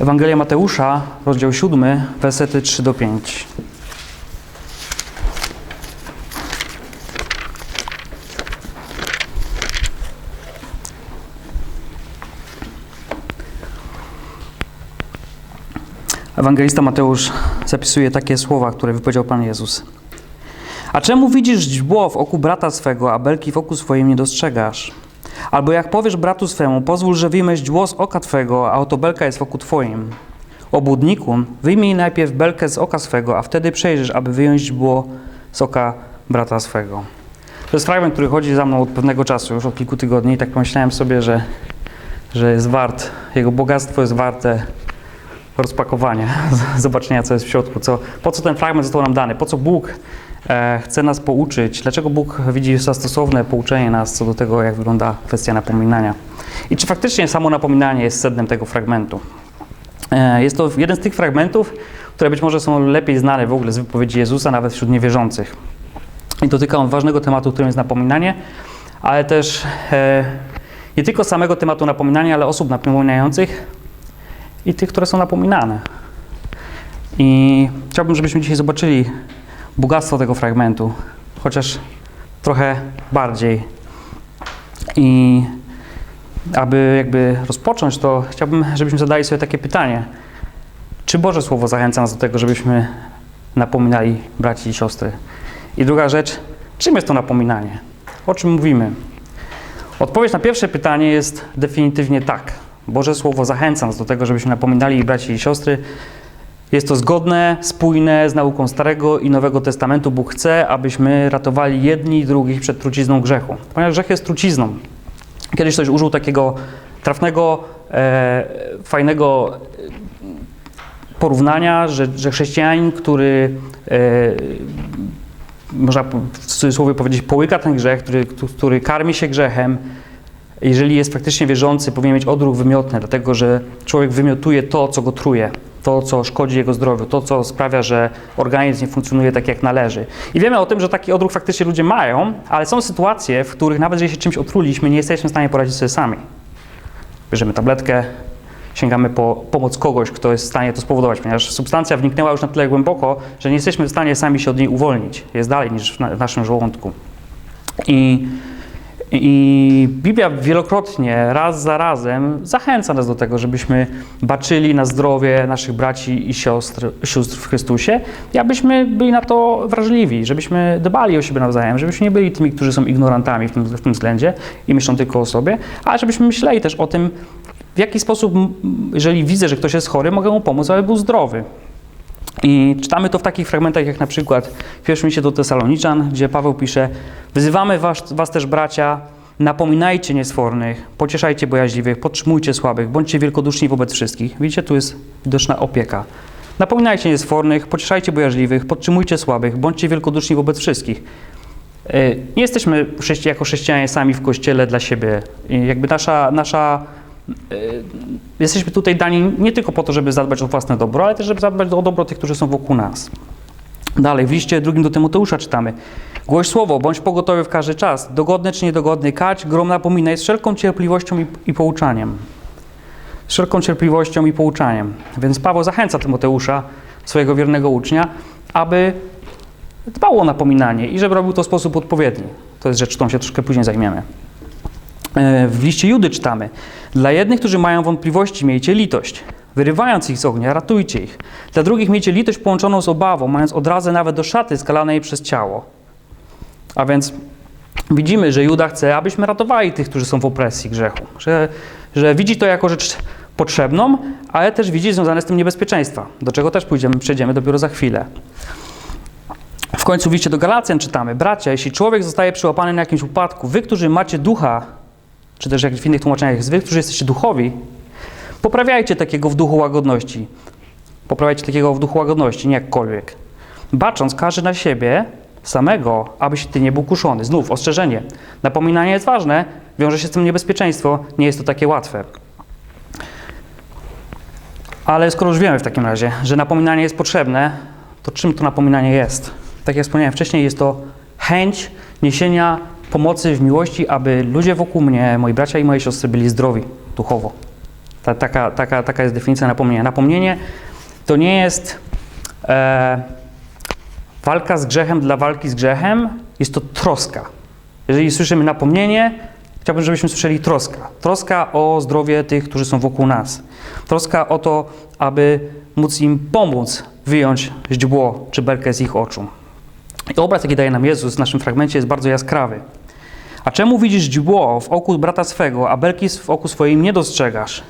Ewangelia Mateusza, rozdział 7, wersety 3 do 5. Ewangelista Mateusz zapisuje takie słowa, które wypowiedział Pan Jezus. A czemu widzisz źdźbło w oku brata swego, a belki w oku swoim nie dostrzegasz? Albo jak powiesz bratu swemu, pozwól, że wyjmę źdźbło z oka twego, a oto belka jest w oku twoim. Obłudniku, wyjmij najpierw belkę z oka swego, a wtedy przejrzysz, aby wyjąć źdźbło z oka brata swego. To jest fragment, który chodzi za mną od pewnego czasu, już od kilku tygodni i tak pomyślałem sobie, że, że jest wart, jego bogactwo jest warte rozpakowania, zobaczenia, co jest w środku, co, po co ten fragment został nam dany, po co Bóg chce nas pouczyć, dlaczego Bóg widzi za stosowne pouczenie nas co do tego, jak wygląda kwestia napominania. I czy faktycznie samo napominanie jest sednem tego fragmentu. E, jest to jeden z tych fragmentów, które być może są lepiej znane w ogóle z wypowiedzi Jezusa, nawet wśród niewierzących. I dotyka on ważnego tematu, którym jest napominanie, ale też e, nie tylko samego tematu napominania, ale osób napominających, i tych, które są napominane. I chciałbym, żebyśmy dzisiaj zobaczyli bogactwo tego fragmentu, chociaż trochę bardziej. I aby jakby rozpocząć, to chciałbym, żebyśmy zadali sobie takie pytanie. Czy Boże Słowo zachęca nas do tego, żebyśmy napominali braci i siostry? I druga rzecz, czym jest to napominanie? O czym mówimy? Odpowiedź na pierwsze pytanie jest definitywnie tak. Boże Słowo zachęca nas do tego, żebyśmy napominali braci i siostry. Jest to zgodne, spójne z nauką Starego i Nowego Testamentu. Bóg chce, abyśmy ratowali jedni i drugich przed trucizną grzechu. Ponieważ grzech jest trucizną. Kiedyś ktoś użył takiego trafnego, e, fajnego porównania, że, że chrześcijanin, który e, można w cudzysłowie powiedzieć, połyka ten grzech, który, który karmi się grzechem, jeżeli jest faktycznie wierzący, powinien mieć odruch wymiotny, dlatego że człowiek wymiotuje to, co go truje, to, co szkodzi jego zdrowiu, to, co sprawia, że organizm nie funkcjonuje tak, jak należy. I wiemy o tym, że taki odruch faktycznie ludzie mają, ale są sytuacje, w których nawet jeżeli się czymś otruliśmy, nie jesteśmy w stanie poradzić sobie sami. Bierzemy tabletkę, sięgamy po pomoc kogoś, kto jest w stanie to spowodować, ponieważ substancja wniknęła już na tyle głęboko, że nie jesteśmy w stanie sami się od niej uwolnić. Jest dalej niż w, na, w naszym żołądku. I i Biblia wielokrotnie, raz za razem zachęca nas do tego, żebyśmy baczyli na zdrowie naszych braci i siostr, sióstr w Chrystusie i abyśmy byli na to wrażliwi, żebyśmy dbali o siebie nawzajem, żebyśmy nie byli tymi, którzy są ignorantami w tym, w tym względzie i myślą tylko o sobie, ale żebyśmy myśleli też o tym, w jaki sposób, jeżeli widzę, że ktoś jest chory, mogę mu pomóc, aby był zdrowy. I czytamy to w takich fragmentach, jak na przykład w pierwszym liście do Tesaloniczan, gdzie Paweł pisze: Wyzywamy was, was też, bracia, napominajcie niesfornych, pocieszajcie bojaźliwych, podtrzymujcie słabych, bądźcie wielkoduszni wobec wszystkich. Widzicie, tu jest widoczna opieka. Napominajcie niesfornych, pocieszajcie bojaźliwych, podtrzymujcie słabych, bądźcie wielkoduszni wobec wszystkich. Nie jesteśmy jako chrześcijanie sami w kościele dla siebie. Jakby nasza, nasza jesteśmy tutaj dani nie tylko po to, żeby zadbać o własne dobro, ale też, żeby zadbać o dobro tych, którzy są wokół nas. Dalej, w liście drugim do Tymoteusza czytamy. Głoś słowo, bądź pogotowy w każdy czas, dogodny czy niedogodny, kać, grom napominaj z wszelką cierpliwością i, i pouczaniem. Z wszelką cierpliwością i pouczaniem. Więc Paweł zachęca Tymoteusza, swojego wiernego ucznia, aby dbał o napominanie i żeby robił to w sposób odpowiedni. To jest rzecz, którą się troszkę później zajmiemy. W liście Judy czytamy: Dla jednych, którzy mają wątpliwości, miejcie litość. Wyrywając ich z ognia, ratujcie ich. Dla drugich miejcie litość połączoną z obawą, mając odrazę nawet do szaty skalanej przez ciało. A więc widzimy, że Juda chce, abyśmy ratowali tych, którzy są w opresji grzechu. Że, że widzi to jako rzecz potrzebną, ale też widzi związane z tym niebezpieczeństwa, do czego też pójdziemy, przejdziemy dopiero za chwilę. W końcu w liście do Galacjan czytamy: Bracia, jeśli człowiek zostaje przyłapany na jakimś upadku, wy, którzy macie ducha, czy też jak w innych tłumaczeniach jest wy, którzy jesteście duchowi, poprawiajcie takiego w duchu łagodności. Poprawiajcie takiego w duchu łagodności, nie jakkolwiek. Bacząc każdy na siebie samego, abyś ty nie był kuszony. Znów ostrzeżenie. Napominanie jest ważne, wiąże się z tym niebezpieczeństwo, nie jest to takie łatwe. Ale skoro już wiemy w takim razie, że napominanie jest potrzebne, to czym to napominanie jest? Tak jak wspomniałem wcześniej, jest to chęć niesienia pomocy w miłości, aby ludzie wokół mnie, moi bracia i moje siostry byli zdrowi duchowo. Ta, taka, taka, taka jest definicja napomnienia. Napomnienie to nie jest e, walka z grzechem dla walki z grzechem, jest to troska. Jeżeli słyszymy napomnienie, chciałbym, żebyśmy słyszeli troska. Troska o zdrowie tych, którzy są wokół nas. Troska o to, aby móc im pomóc wyjąć źdźbło czy belkę z ich oczu. I obraz, jaki daje nam Jezus w naszym fragmencie, jest bardzo jaskrawy. A czemu widzisz źdźbło w oku brata swego, a belki w oku swoim nie dostrzegasz?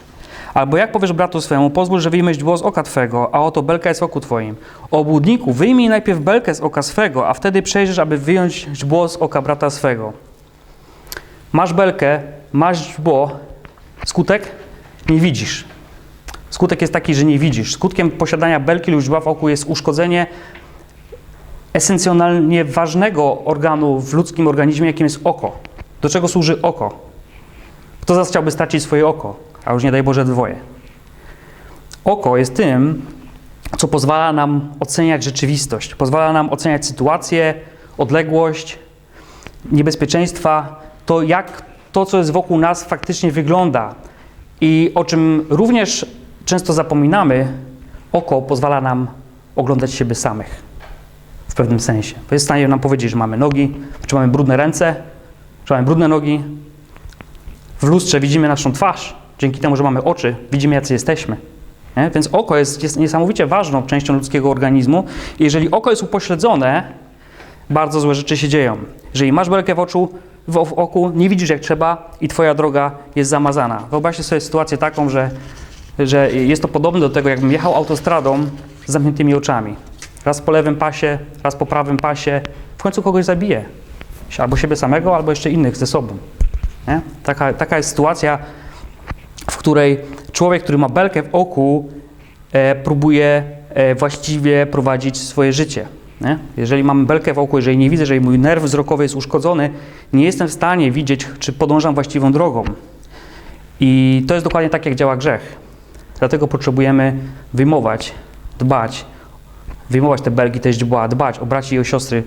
Albo jak powiesz bratu swemu, pozwól, że wyjmę źdźbło z oka twego, a oto belka jest w oku twoim. Obłudniku, wyjmij najpierw belkę z oka swego, a wtedy przejrzysz, aby wyjąć źdźbło z oka brata swego. Masz belkę, masz źdźbło, skutek? Nie widzisz. Skutek jest taki, że nie widzisz. Skutkiem posiadania belki lub źdźbła w oku jest uszkodzenie esencjonalnie ważnego organu w ludzkim organizmie, jakim jest oko. Do czego służy oko? Kto zaraz chciałby stracić swoje oko, a już nie daj Boże dwoje? Oko jest tym, co pozwala nam oceniać rzeczywistość, pozwala nam oceniać sytuację, odległość, niebezpieczeństwa, to jak to, co jest wokół nas, faktycznie wygląda. I o czym również często zapominamy, oko pozwala nam oglądać siebie samych w pewnym sensie. To jest w stanie nam powiedzieć, że mamy nogi, czy mamy brudne ręce, czy mamy brudne nogi. W lustrze widzimy naszą twarz, dzięki temu, że mamy oczy, widzimy, jacy jesteśmy. Nie? Więc oko jest, jest niesamowicie ważną częścią ludzkiego organizmu. Jeżeli oko jest upośledzone, bardzo złe rzeczy się dzieją. Jeżeli masz belkę w, oczu, w oku, nie widzisz jak trzeba i twoja droga jest zamazana. Wyobraźcie sobie sytuację taką, że, że jest to podobne do tego, jakbym jechał autostradą z zamkniętymi oczami. Raz po lewym pasie, raz po prawym pasie. W końcu kogoś zabije. Albo siebie samego, albo jeszcze innych ze sobą. Nie? Taka, taka jest sytuacja, w której człowiek, który ma belkę w oku, e, próbuje e, właściwie prowadzić swoje życie. Nie? Jeżeli mam belkę w oku, jeżeli nie widzę, jeżeli mój nerw wzrokowy jest uszkodzony, nie jestem w stanie widzieć, czy podążam właściwą drogą. I to jest dokładnie tak, jak działa grzech. Dlatego potrzebujemy wyjmować, dbać, wyjmować te belgi, te źdźbła, dbać o braci i o siostry,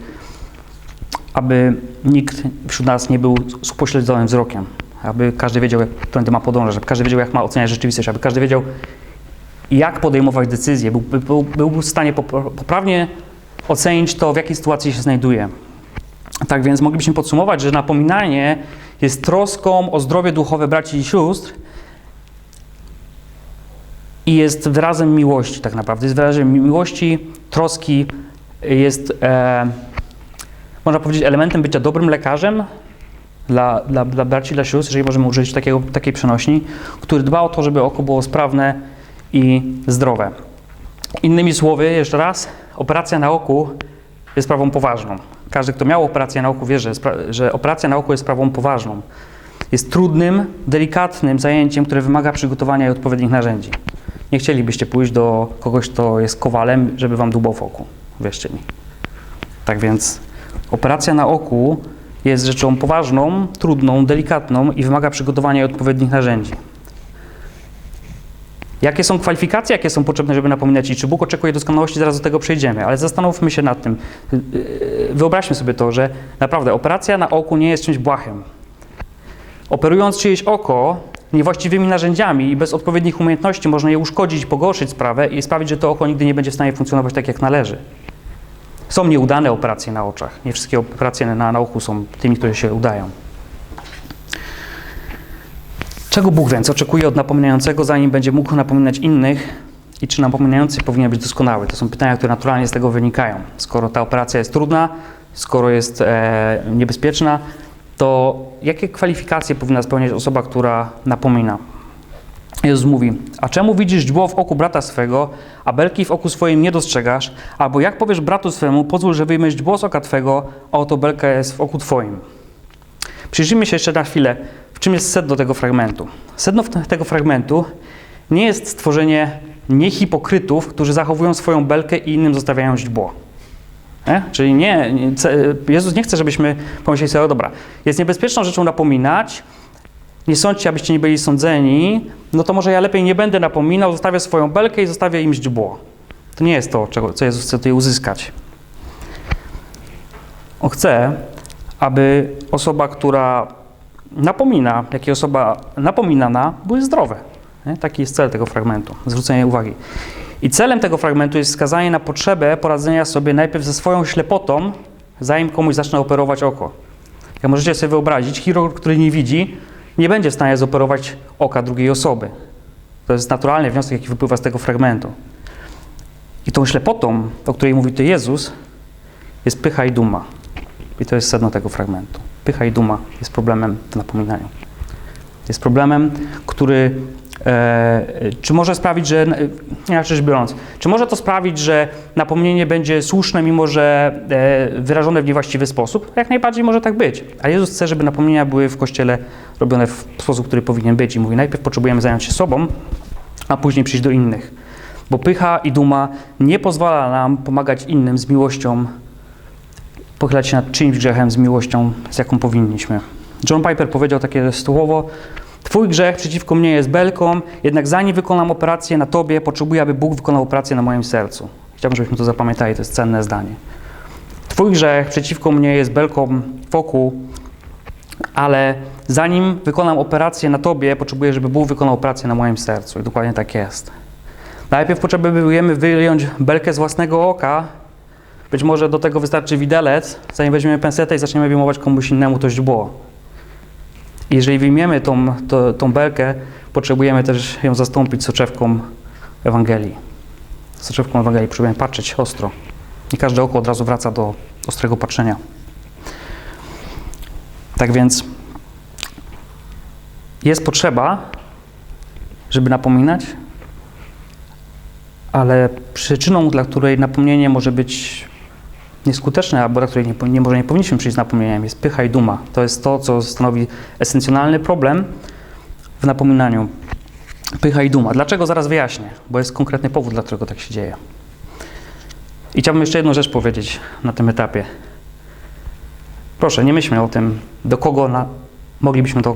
aby nikt wśród nas nie był z upośledzonym wzrokiem, aby każdy wiedział, jak którędy ma podążać, aby każdy wiedział, jak ma oceniać rzeczywistość, aby każdy wiedział, jak podejmować decyzje, był, był, był w stanie poprawnie ocenić to, w jakiej sytuacji się znajduje. Tak więc moglibyśmy podsumować, że napominanie jest troską o zdrowie duchowe braci i sióstr i jest wyrazem miłości tak naprawdę. Jest wyrazem miłości, troski, jest, e, można powiedzieć, elementem bycia dobrym lekarzem dla, dla, dla braci, dla sióstr, jeżeli możemy użyć takiego, takiej przenośni, który dba o to, żeby oko było sprawne i zdrowe. Innymi słowy, jeszcze raz, operacja na oku jest sprawą poważną. Każdy, kto miał operację na oku, wie, że, że operacja na oku jest sprawą poważną. Jest trudnym, delikatnym zajęciem, które wymaga przygotowania i odpowiednich narzędzi. Nie chcielibyście pójść do kogoś, kto jest kowalem, żeby wam dłubał w oku. Wierzcie mi. Tak więc operacja na oku jest rzeczą poważną, trudną, delikatną i wymaga przygotowania odpowiednich narzędzi. Jakie są kwalifikacje, jakie są potrzebne, żeby napominać i czy Bóg oczekuje doskonałości, zaraz do tego przejdziemy, ale zastanówmy się nad tym. Wyobraźmy sobie to, że naprawdę operacja na oku nie jest czymś błahym. Operując czyjeś oko niewłaściwymi narzędziami i bez odpowiednich umiejętności można je uszkodzić, pogorszyć sprawę i sprawić, że to oko nigdy nie będzie w stanie funkcjonować tak, jak należy. Są nieudane operacje na oczach. Nie wszystkie operacje na, na oku są tymi, które się udają. Czego Bóg więc oczekuje od napominającego, zanim będzie mógł napominać innych? I czy napominający powinien być doskonały? To są pytania, które naturalnie z tego wynikają. Skoro ta operacja jest trudna, skoro jest e, niebezpieczna, to jakie kwalifikacje powinna spełniać osoba, która napomina? Jezus mówi, a czemu widzisz źdźbło w oku brata swego, a belki w oku swoim nie dostrzegasz? Albo jak powiesz bratu swemu, pozwól, że wyjmę źdźbło z oka twego, a oto belka jest w oku twoim. Przyjrzyjmy się jeszcze na chwilę, w czym jest sedno tego fragmentu. Sedno tego fragmentu nie jest stworzenie niehipokrytów, którzy zachowują swoją belkę i innym zostawiają źdźbło. Nie? Czyli nie, Jezus nie chce, żebyśmy pomyśleli sobie, dobra, jest niebezpieczną rzeczą napominać, nie sądźcie, abyście nie byli sądzeni, no to może ja lepiej nie będę napominał, zostawię swoją belkę i zostawię im źdźbło. To nie jest to, czego, co Jezus chce tutaj uzyskać. On chce, aby osoba, która napomina, jak i osoba napominana, były zdrowe. Nie? Taki jest cel tego fragmentu, zwrócenie uwagi. I celem tego fragmentu jest wskazanie na potrzebę poradzenia sobie najpierw ze swoją ślepotą, zanim komuś zacznie operować oko. Jak możecie sobie wyobrazić, chirurg, który nie widzi, nie będzie w stanie zoperować oka drugiej osoby. To jest naturalny wniosek, jaki wypływa z tego fragmentu. I tą ślepotą, o której mówi tu Jezus, jest pycha i duma. I to jest sedno tego fragmentu. Pycha i duma jest problemem w napominaniu. Jest problemem, który czy może sprawić, że, inaczej rzecz biorąc, czy może to sprawić, że napomnienie będzie słuszne, mimo że e, wyrażone w niewłaściwy sposób? Jak najbardziej może tak być. Ale Jezus chce, żeby napomnienia były w Kościele robione w sposób, który powinien być. I mówi, najpierw potrzebujemy zająć się sobą, a później przyjść do innych. Bo pycha i duma nie pozwala nam pomagać innym z miłością, pochylać się nad czyimś grzechem z miłością, z jaką powinniśmy. John Piper powiedział takie słowo: Twój grzech przeciwko mnie jest belką, jednak zanim wykonam operację na tobie, potrzebuję, aby Bóg wykonał operację na moim sercu. Chciałbym, żebyśmy to zapamiętali, to jest cenne zdanie. Twój grzech przeciwko mnie jest belką wokół, ale zanim wykonam operację na tobie, potrzebuję, żeby Bóg wykonał operację na moim sercu. I dokładnie tak jest. Najpierw potrzebujemy wyjąć belkę z własnego oka. Być może do tego wystarczy widelec, zanim weźmiemy pensetę i zaczniemy wyjmować komuś innemu to źdźbło. Jeżeli wyjmiemy tą, to, tą belkę, potrzebujemy też ją zastąpić soczewką Ewangelii. Soczewką Ewangelii potrzebujemy patrzeć ostro. Nie każde oko od razu wraca do ostrego patrzenia. Tak więc jest potrzeba, żeby napominać, ale przyczyną, dla której napomnienie może być nieskuteczne, albo dla której nie, nie, może nie powinniśmy przyjść z napomnieniem, jest pycha i duma. To jest to, co stanowi esencjonalny problem w napominaniu. Pycha i duma. Dlaczego? Zaraz wyjaśnię, bo jest konkretny powód, dla którego tak się dzieje. I chciałbym jeszcze jedną rzecz powiedzieć na tym etapie. Proszę, nie myślmy o tym, do kogo na, moglibyśmy to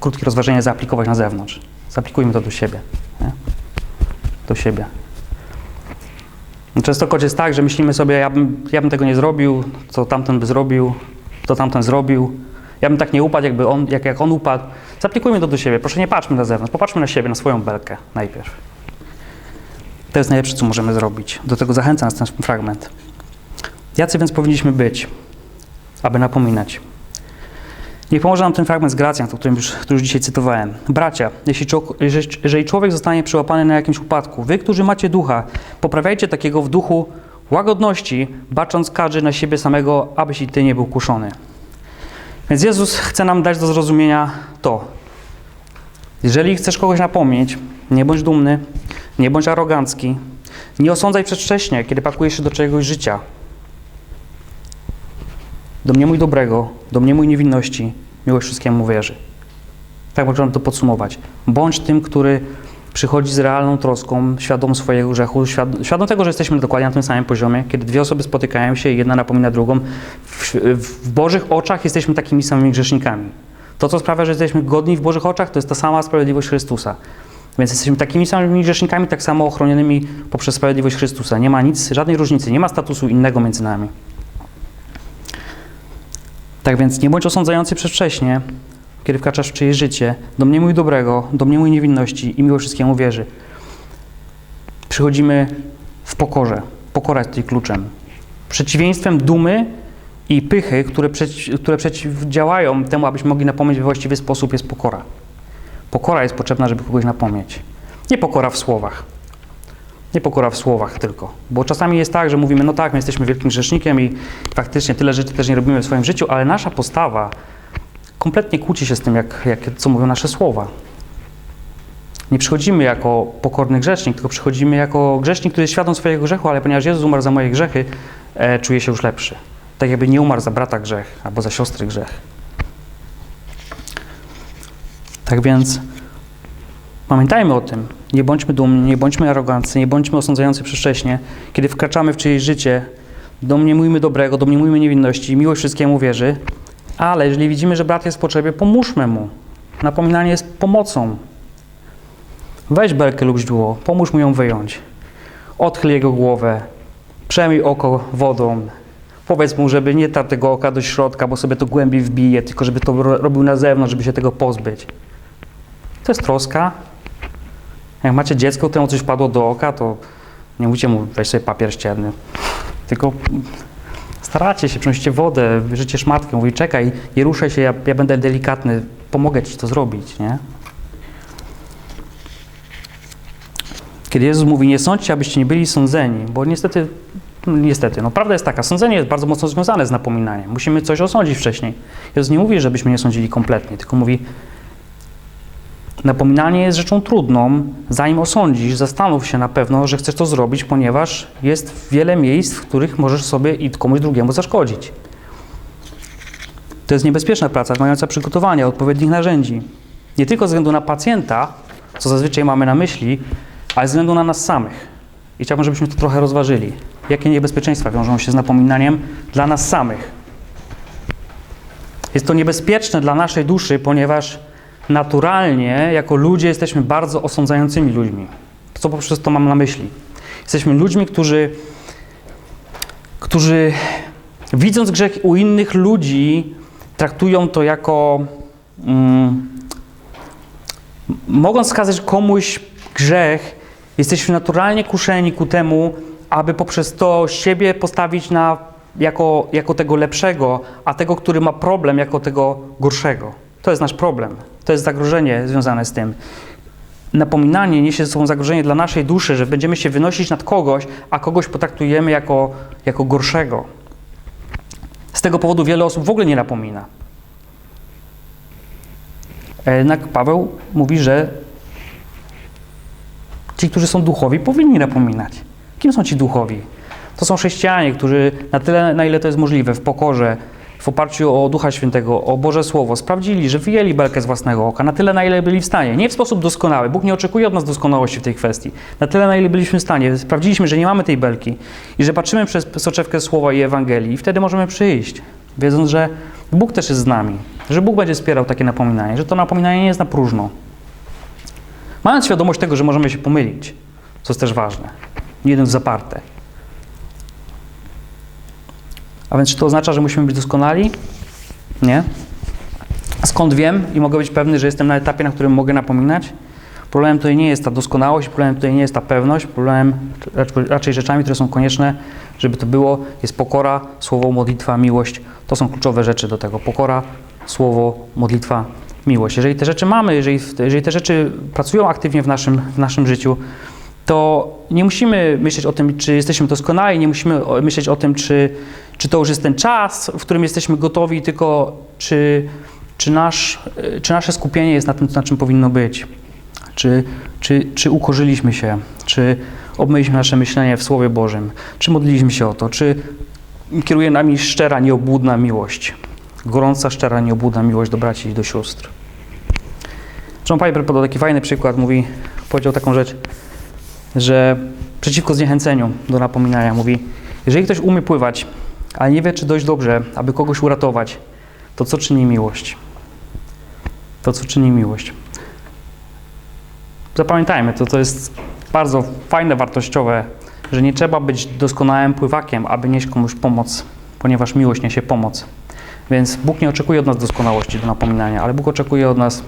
krótkie rozważenie zaaplikować na zewnątrz. Zaaplikujmy to do siebie. Nie? Do siebie. Częstokroć jest tak, że myślimy sobie, ja bym, ja bym tego nie zrobił, co tamten by zrobił, co tamten zrobił. Ja bym tak nie upadł, jakby on, jak, jak on upadł. Zaplikujmy to do siebie. Proszę, nie patrzmy na zewnątrz, popatrzmy na siebie, na swoją belkę najpierw. To jest najlepsze, co możemy zrobić. Do tego zachęca nas ten fragment. Jacy więc powinniśmy być, aby napominać? Niech pomoże nam ten fragment z Gracjan, o którym już, który już dzisiaj cytowałem. Bracia, jeśli, jeżeli człowiek zostanie przyłapany na jakimś upadku, wy, którzy macie ducha, poprawiajcie takiego w duchu łagodności, bacząc każdy na siebie samego, abyś i ty nie był kuszony. Więc Jezus chce nam dać do zrozumienia to. Jeżeli chcesz kogoś napomnieć, nie bądź dumny, nie bądź arogancki, nie osądzaj przedwcześnie, kiedy pakujesz się do czegoś życia. Domniemuj dobrego, domniemuj niewinności, miłość wszystkiemu wierzy. Tak można to podsumować. Bądź tym, który przychodzi z realną troską, świadom swojego grzechu, świadom tego, że jesteśmy dokładnie na tym samym poziomie. Kiedy dwie osoby spotykają się i jedna napomina drugą, w, w Bożych oczach jesteśmy takimi samymi grzesznikami. To, co sprawia, że jesteśmy godni w Bożych oczach, to jest ta sama sprawiedliwość Chrystusa. Więc jesteśmy takimi samymi grzesznikami, tak samo ochronionymi poprzez sprawiedliwość Chrystusa. Nie ma nic, żadnej różnicy, nie ma statusu innego między nami. Tak więc nie bądź osądzający przedwcześnie, kiedy wkraczasz w czyjeś życie. Domniemuj dobrego, domniemuj niewinności i miło wszystkiemu wierzy. Przychodzimy w pokorze. Pokora jest tutaj kluczem. Przeciwieństwem dumy i pychy, które, przeci które przeciwdziałają temu, abyśmy mogli napomnieć we właściwy sposób, jest pokora. Pokora jest potrzebna, żeby kogoś napomnieć. Nie pokora w słowach. Nie pokora w słowach tylko. Bo czasami jest tak, że mówimy, no tak, my jesteśmy wielkim grzesznikiem i faktycznie tyle rzeczy też nie robimy w swoim życiu, ale nasza postawa kompletnie kłóci się z tym, jak, jak, co mówią nasze słowa. Nie przychodzimy jako pokorny grzesznik, tylko przychodzimy jako grzesznik, który jest świadom swojego grzechu, ale ponieważ Jezus umarł za moje grzechy, e, czuje się już lepszy. Tak jakby nie umarł za brata grzech albo za siostry grzech. Tak więc pamiętajmy o tym. Nie bądźmy dumni, nie bądźmy aroganccy, nie bądźmy osądzający przedwcześnie. Kiedy wkraczamy w czyjeś życie, domniemujmy dobrego, domniemujmy niewinności, miłość wszystkiemu wierzy, ale jeżeli widzimy, że brat jest w potrzebie, pomóżmy mu. Napominanie jest pomocą. Weź belkę lub źdźbło, pomóż mu ją wyjąć. Odchyl jego głowę, przemyj oko wodą. Powiedz mu, żeby nie tarł tego oka do środka, bo sobie to głębiej wbije, tylko żeby to robił na zewnątrz, żeby się tego pozbyć. To jest troska. Jak macie dziecko, któremu coś wpadło do oka, to nie mówicie mu, weź sobie papier ścierny. Tylko staracie się, przynosicie wodę, bierzecie szmatkę, mówi, czekaj, nie ruszaj się, ja, ja będę delikatny, pomogę ci to zrobić, nie? Kiedy Jezus mówi, nie sądźcie, abyście nie byli sądzeni, bo niestety, no niestety, no prawda jest taka, sądzenie jest bardzo mocno związane z napominaniem. Musimy coś osądzić wcześniej. Jezus nie mówi, żebyśmy nie sądzili kompletnie, tylko mówi, napominanie jest rzeczą trudną. Zanim osądzisz, zastanów się na pewno, że chcesz to zrobić, ponieważ jest wiele miejsc, w których możesz sobie i komuś drugiemu zaszkodzić. To jest niebezpieczna praca, wymagająca przygotowania, odpowiednich narzędzi. Nie tylko ze względu na pacjenta, co zazwyczaj mamy na myśli, ale ze względu na nas samych. I chciałbym, żebyśmy to trochę rozważyli. Jakie niebezpieczeństwa wiążą się z napominaniem dla nas samych? Jest to niebezpieczne dla naszej duszy, ponieważ naturalnie, jako ludzie, jesteśmy bardzo osądzającymi ludźmi. Co poprzez to mam na myśli. Jesteśmy ludźmi, którzy, którzy widząc grzech u innych ludzi, traktują to jako. Mm, mogąc skazać komuś grzech, jesteśmy naturalnie kuszeni ku temu, aby poprzez to siebie postawić na, jako, jako tego lepszego, a tego, który ma problem, jako tego gorszego. To jest nasz problem. To jest zagrożenie związane z tym. Napominanie niesie ze sobą zagrożenie dla naszej duszy, że będziemy się wynosić nad kogoś, a kogoś potraktujemy jako, jako gorszego. Z tego powodu wiele osób w ogóle nie napomina. A Jednak Paweł mówi, że ci, którzy są duchowi, powinni napominać. Kim są ci duchowi? To są chrześcijanie, którzy na tyle, na ile to jest możliwe, w pokorze, w oparciu o Ducha Świętego, o Boże Słowo, sprawdzili, że wyjęli belkę z własnego oka, na tyle, na ile byli w stanie. Nie w sposób doskonały. Bóg nie oczekuje od nas doskonałości w tej kwestii. Na tyle, na ile byliśmy w stanie. Sprawdziliśmy, że nie mamy tej belki i że patrzymy przez soczewkę Słowa i Ewangelii i wtedy możemy przyjść, wiedząc, że Bóg też jest z nami, że Bóg będzie wspierał takie napominanie, że to napominanie nie jest na próżno. Mając świadomość tego, że możemy się pomylić, co jest też ważne, nie jeden zaparte. A więc czy to oznacza, że musimy być doskonali? Nie. Skąd wiem i mogę być pewny, że jestem na etapie, na którym mogę napominać? Problemem tutaj nie jest ta doskonałość, problemem tutaj nie jest ta pewność, problemem raczej- rzeczami, które są konieczne, żeby to było, jest pokora, słowo, modlitwa, miłość. To są kluczowe rzeczy do tego. Pokora, słowo, modlitwa, miłość. Jeżeli te rzeczy mamy, jeżeli, jeżeli te rzeczy pracują aktywnie w naszym, w naszym życiu, to nie musimy myśleć o tym, czy jesteśmy doskonali, nie musimy myśleć o tym, czy, czy to już jest ten czas, w którym jesteśmy gotowi, tylko czy, czy, nasz, y, czy nasze skupienie jest na tym, na czym powinno być. Czy, czy, czy ukorzyliśmy się, czy obmyliśmy nasze myślenie w Słowie Bożym, czy modliliśmy się o to, czy kieruje nami szczera, nieobłudna miłość, gorąca, szczera, nieobłudna miłość do braci i do sióstr. John Piper podał taki fajny przykład, mówi, powiedział taką rzecz, że przeciwko zniechęceniu do napominania mówi, jeżeli ktoś umie pływać, ale nie wie, czy dość dobrze, aby kogoś uratować, to co czyni miłość? To co czyni miłość? Zapamiętajmy, to, to jest bardzo fajne, wartościowe, że nie trzeba być doskonałym pływakiem, aby nieść komuś pomoc, ponieważ miłość niesie pomoc. Więc Bóg nie oczekuje od nas doskonałości do napominania, ale Bóg oczekuje od nas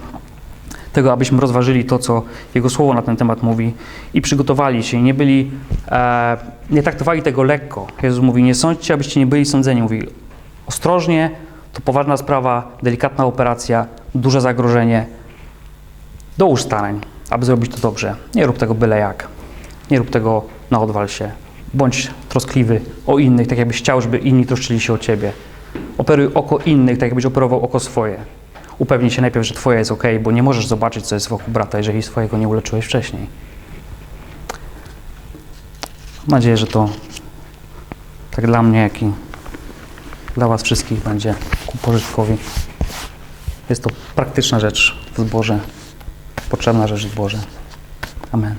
tego, abyśmy rozważyli to, co Jego Słowo na ten temat mówi i przygotowali się, nie byli, e, nie traktowali tego lekko. Jezus mówi, nie sądźcie, abyście nie byli sądzeni. Mówi, ostrożnie, to poważna sprawa, delikatna operacja, duże zagrożenie. Dołóż starań, aby zrobić to dobrze. Nie rób tego byle jak. Nie rób tego na odwal się. Bądź troskliwy o innych, tak jakbyś chciał, żeby inni troszczyli się o Ciebie. Operuj oko innych, tak jakbyś operował oko swoje. Upewnij się najpierw, że Twoje jest ok, bo nie możesz zobaczyć, co jest wokół brata, jeżeli swojego nie uleczyłeś wcześniej. Mam nadzieję, że to tak dla mnie, jak i dla Was wszystkich będzie ku pożytkowi. Jest to praktyczna rzecz w zborze, potrzebna rzecz w zborze. Amen.